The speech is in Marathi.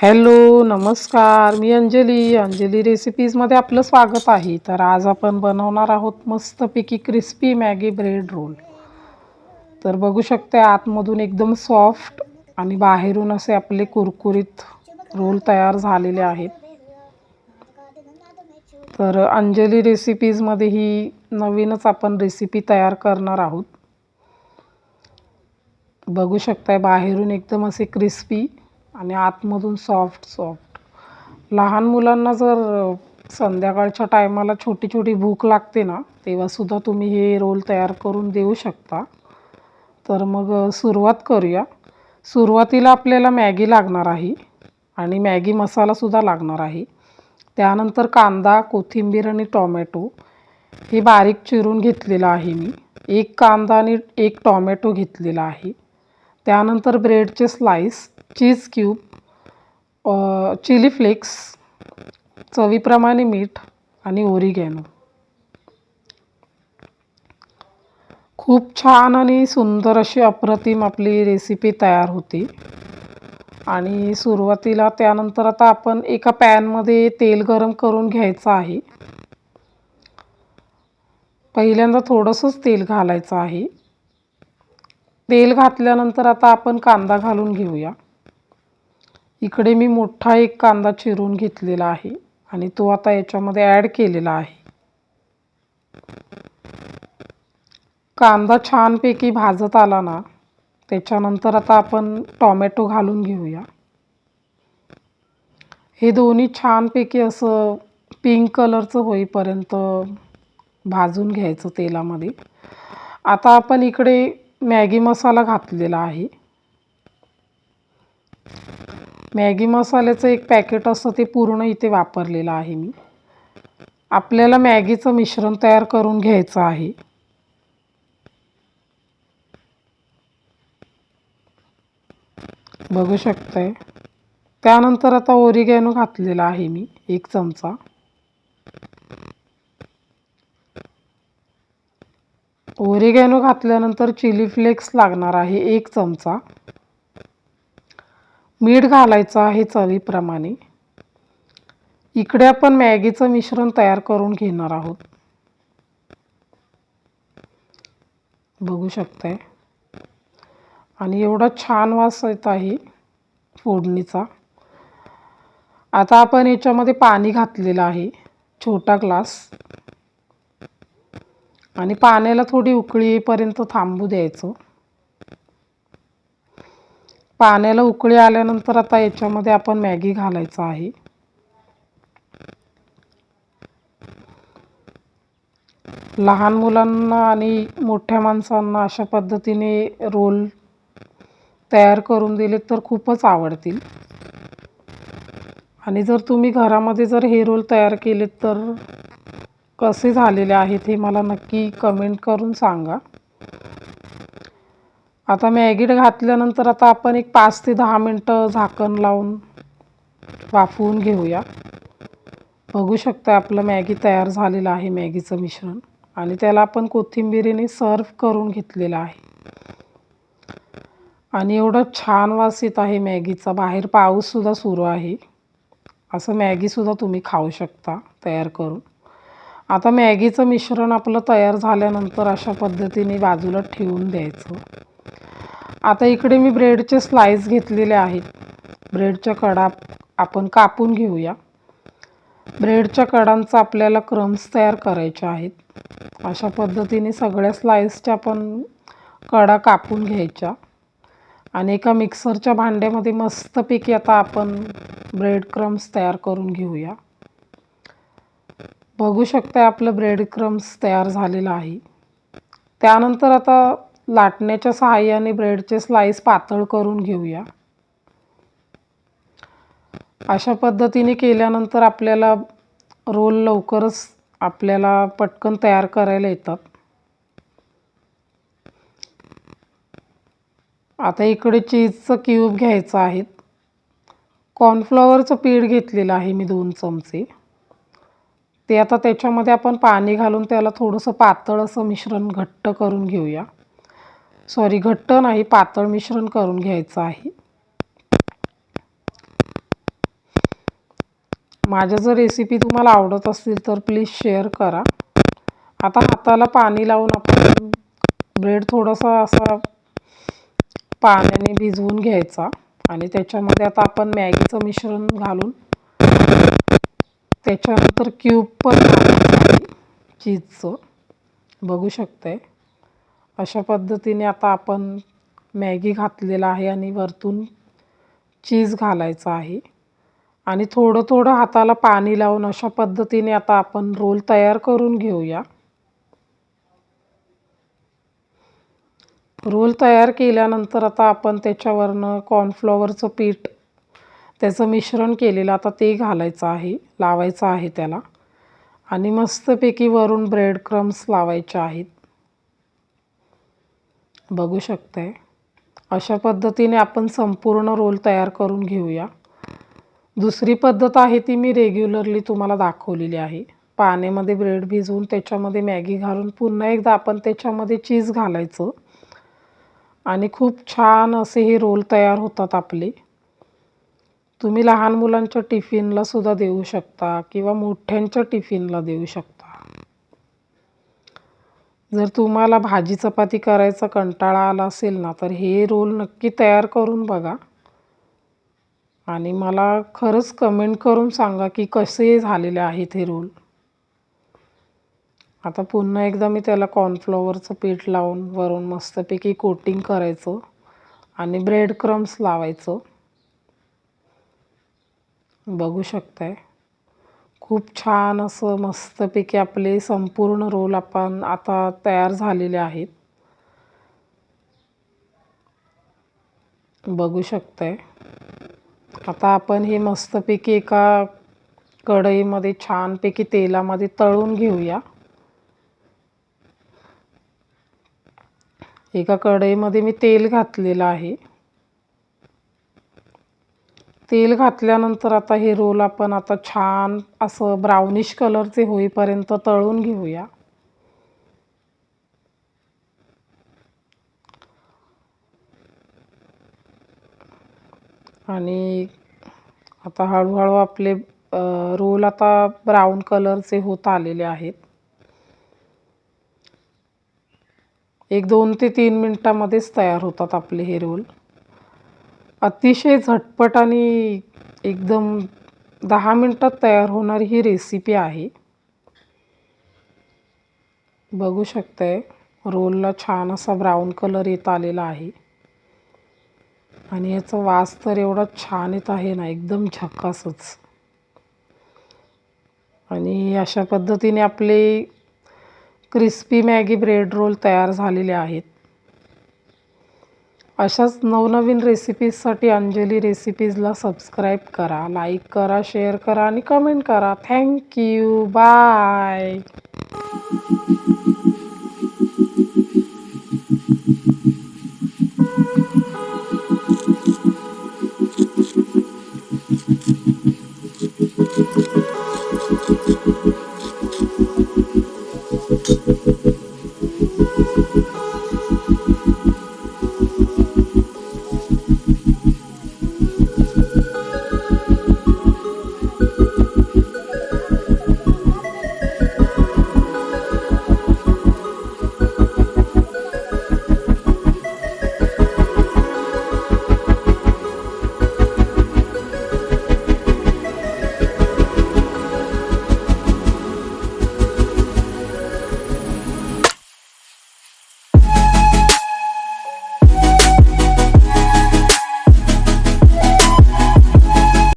हॅलो नमस्कार. मी अंजली. अंजली रेसिपीजमध्ये आपलं स्वागत आहे. तर आज आपण बनवणार आहोत मस्तपैकी क्रिस्पी मॅगी ब्रेड रोल तर बघू शकते आतमधून एकदम सॉफ्ट आणि बाहेरून असे आपले कुरकुरीत रोल तयार झालेले आहेत. तर अंजली रेसिपीजमध्ये ही नवीनच आपण रेसिपी तयार करणार आहोत. बघू शकताय बाहेरून एकदम असे क्रिस्पी आणि आतमधून सॉफ्ट सॉफ्ट लहान मुलांना जर संध्याकाळच्या टायमाला छोटी छोटी भूक लागते ना तेव्हासुद्धा तुम्ही हे रोल तयार करून देऊ शकता. तर मग सुरुवात करूया. सुरुवातीला आपल्याला मॅगी लागणार आहे आणि मॅगी मसालासुद्धा लागणार आहे. त्यानंतर कांदा कोथिंबीर आणि टॉमॅटो. हे बारीक चिरून घेतलेलं आहे मी. एक कांदा आणि एक टॉमॅटो घेतलेला आहे. त्यानंतर ब्रेडचे slice cheese cube chilli flakes चवीप्रमाणे मीठ आणि ओरिगॅनो. खूप छान आणि सुंदर अशी अप्रतिम आपली रेसिपी तयार होते. आणि सुरुवातीला त्यानंतर आता आपण एका पॅनमध्ये तेल गरम करून घ्यायचं आहे. पहिल्यांदा थोडंसंच तेल घालायचं आहे. तेल घातल्यानंतर आता आपण कांदा घालून घेऊया. इकडे मी मोठा एक कांदा चिरून घेतलेला आहे आणि तो आता याच्यामध्ये ॲड केलेला आहे. कांदा छानपैकी भाजत आला ना त्याच्यानंतर आता आपण टॉमॅटो घालून घेऊया. हे दोन्ही छानपैकी असं पिंक कलरचं होईपर्यंत भाजून घ्यायचं तेलामध्ये. आता आपण इकडे मॅगी मसाला घातलेला आहे. मॅगी मसाल्याचं एक पॅकेट असतं ते पूर्ण इथे वापरलेलं आहे मी. आपल्याला मॅगीचं मिश्रण तयार करून घ्यायचं आहे. बघू शकताय. त्यानंतर आता ओरिगॅनो घातलेला आहे मी एक चमचा. ओरिगॅनो घातल्यानंतर चिली फ्लेक्स लागणार आहे एक चमचा. मीठ घालायचं आहे चवीप्रमाणे. इकडे आपण मॅगीचं मिश्रण तयार करून घेणार आहोत. बघू शकताय. आणि एवढा छान वास येत आहे फोडणीचा. आता आपण याच्यामध्ये पाणी घातलेलं आहे. छोटा ग्लास. आणि पाण्याला थोडी उकळी येईपर्यंत थांबू द्यायचं. पाण्याला उकळी आल्यानंतर आता याच्यामध्ये आपण मॅगी घालायचं आहे. लहान मुलांना आणि मोठ्या माणसांना अशा पद्धतीने रोल तयार करून दिले तर खूपच आवडतील. आणि जर तुम्ही घरामध्ये जर हे रोल तयार केलेत तर कसे झालेले आहेत हे मला नक्की कमेंट करून सांगा. आता मॅगीट घातल्यानंतर आता आपण एक पाच ते दहा मिनटं झाकण लावून वाफवून घेऊया. बघू शकता आपलं मॅगी तयार झालेलं आहे मॅगीचं मिश्रण. आणि त्याला आपण कोथिंबिरीने सर्व करून घेतलेलं आहे. आणि एवढं छान वास येत आहे मॅगीचा. बाहेर पाऊससुद्धा सुरू आहे. असं मॅगीसुद्धा तुम्ही खाऊ शकता तयार करून. आता मॅगीचं मिश्रण आपलं तयार झाल्यानंतर अशा पद्धतीने बाजूला ठेवून द्यायचं. आता इकडे मी ब्रेडचे स्लाईस घेतलेले आहेत. ब्रेडच्या कडा आपण कापून घेऊया. ब्रेडच्या कडांचा आपल्याला क्रम्स तयार करायचे आहेत. अशा पद्धतीने सगळ्या स्लाईसच्या आपण कडा कापून घ्यायच्या. आणि एका मिक्सरच्या भांड्यामध्ये मस्तपैकी आता आपण ब्रेड क्रम्स तयार करून घेऊया. बघू शकता आपलं ब्रेड क्रम्स तयार झालेलं आहे. त्यानंतर आता लाटण्याच्या सहाय्याने ब्रेडचे स्लाईस पातळ करून घेऊया. अशा पद्धतीने केल्यानंतर आपल्याला रोल लवकरच आपल्याला पटकन तयार करायला येतात. आता इकडे चीजचं क्यूब घ्यायचं आहे. कॉर्नफ्लॉवरचं पीठ घेतलेलं आहे मी दोन चमचे. ते आता त्याच्यामध्ये आपण पाणी घालून त्याला थोडंसं पातळ असं मिश्रण घट्ट करून घेऊया. सॉरी घट्ट नाही पातळ मिश्रण करून घ्यायचं आहे. माझ्या जर रेसिपी तुम्हाला आवडत असतील तर प्लीज शेअर करा. आता हाताला पाणी लावून आपण ब्रेड थोडासा असा पाण्याने भिजवून घ्यायचा आणि त्याच्यामध्ये आता आपण मॅगीचं मिश्रण घालून त्याच्यानंतर क्यूब पण चीजचं. बघू शकते अशा पद्धतीने आता आपण मॅगी घातलेला आहे आणि वरतून चीज घालायचं आहे. आणि थोडं थोडं हाताला पाणी लावून अशा पद्धतीने आता आपण रोल तयार करून घेऊया. रोल तयार केल्यानंतर आता आपण त्याच्यावरनं कॉर्नफ्लॉवरचं पीठ त्याचं मिश्रण केलेलं आता ते घालायचं आहे लावायचं आहे त्याला. आणि मस्तपैकी वरून ब्रेड क्रम्स लावायचे आहेत. बघू शकताय. अशा पद्धतीने आपण संपूर्ण रोल तयार करून घेऊया. दुसरी पद्धत आहे ती मी रेग्युलरली तुम्हाला दाखवलेली आहे. पाण्यामध्ये ब्रेड भिजवून त्याच्यामध्ये मॅगी घालून पुन्हा एकदा आपण त्याच्यामध्ये चीज घालायचं. आणि खूप छान असे हे रोल तयार होतात आपले. तुम्ही लहान मुलांच्या टिफिनला सुद्धा देऊ शकता किंवा मोठ्यांच्या टिफिनला देऊ शकता. जर तुम्हाला भाजी चपाती करायचा कंटाळा आला असेल ना तर हे रोल नक्की तयार करून बघा. आणि मला खरंच कमेंट करून सांगा की कसे झालेले आहेत हे रोल. आता पुन्हा एकदा मी त्याला कॉर्नफ्लॉवरचं पीठ लावून वरून मस्तपैकी कोटिंग करायचं आणि ब्रेड क्रम्स लावायचं. बघू शकताय. खूप छान असं मस्तपैकी आपले संपूर्ण रोल आपण आता तयार झालेले आहेत. बघू शकताय. आता आपण हे मस्तपैकी एका कढईमध्ये छानपैकी तेलामध्ये तळून घेऊया. एका कढईमध्ये मी तेल घातलेलं आहे. तेल घातल्यानंतर आता हे रोल आपण आता छान असं ब्राउनिश कलरचे होईपर्यंत तळून घेऊया. आणि आता हळूहळू आपले रोल आता ब्राऊन कलरचे होत आलेले आहेत. एक दोन ते तीन मिनटामध्येच तयार होतात आपले हे रोल. अतिशय झटपट आणि एकदम दहा मिनटात तयार होणारी ही रेसिपी आहे. बघू शकताय रोलला छान असा ब्राऊन कलर येत आलेला आहे. आणि याचा वास तर एवढा छान येत आहे ना एकदम झकासच. आणि अशा पद्धतीने आपले क्रिस्पी मॅगी ब्रेड रोल तयार झालेले आहेत. अशाच नवनवीन रेसिपीजसाठी अंजली रेसिपीजला सबस्क्राईब करा लाईक करा शेअर करा आणि कमेंट करा. Thank you bye